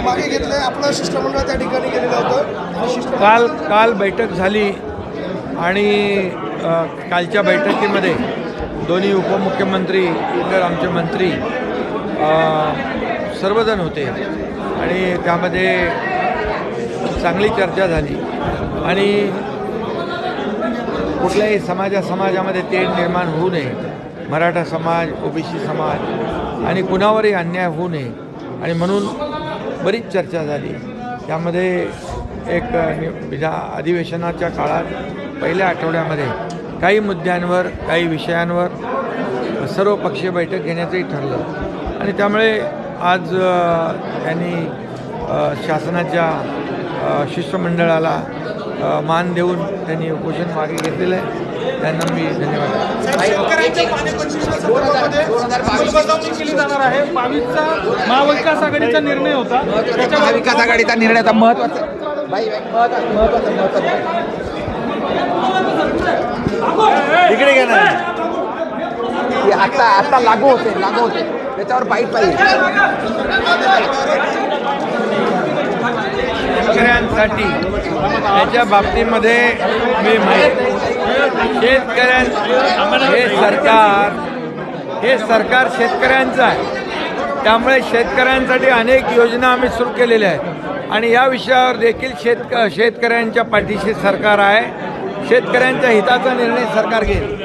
मागे घेतलंय. आपलं शिष्टमंडळ त्या ठिकाणी गेलेलं होतं. काल काल बैठक झाली आणि कालच्या बैठकीमध्ये दोन्ही उपमुख्यमंत्री इतर आमचे मंत्री सर्वजण होते. आणि त्यामध्ये चांगली चर्चा झाली. आणि कुठल्याही समाजा समाजामध्ये तेढ निर्माण होऊ नये. मराठा समाज ओबीसी समाज आणि कुणावरही अन्याय होऊ नये. आणि म्हणून बरीच चर्चा झाली. त्यामध्ये एक अ, अधिवेशनाच्या काळात पहिल्या आठवड्यामध्ये काही मुद्द्यांवर काही विषयांवर सर्व पक्षीय बैठक घेण्याचंही ठरलं. आणि त्यामुळे आज त्यांनी शासनाच्या शिष्टमंडळाला मान देऊन त्यांनी उपोषण मागे घेतलेलं आहे. त्यांना मी धन्यवाद महाविकास आघाडीचा निर्णय होता. त्याच्या महाविकास आघाडीचा निर्णय आता महत्त्वाचा. इकडे घ्या ना. हे आता आता लागू होते लागू होते. त्याच्यावर बाईट पाहिजे. करण्यासाठी याच्या बाबतीमध्ये मी माहिती शेतकऱ्यां हे सरकार हे सरकार शेतकऱ्यांचं आहे. त्यामुळे शेतकऱ्यांसाठी अनेक योजना आम्ही सुरू केलेल्या आहेत. आणि या विषयावर देखील शेतक शेतकऱ्यांच्या पाठीशी सरकार आहे. शेतकऱ्यांच्या हिताचा निर्णय सरकार घेईल.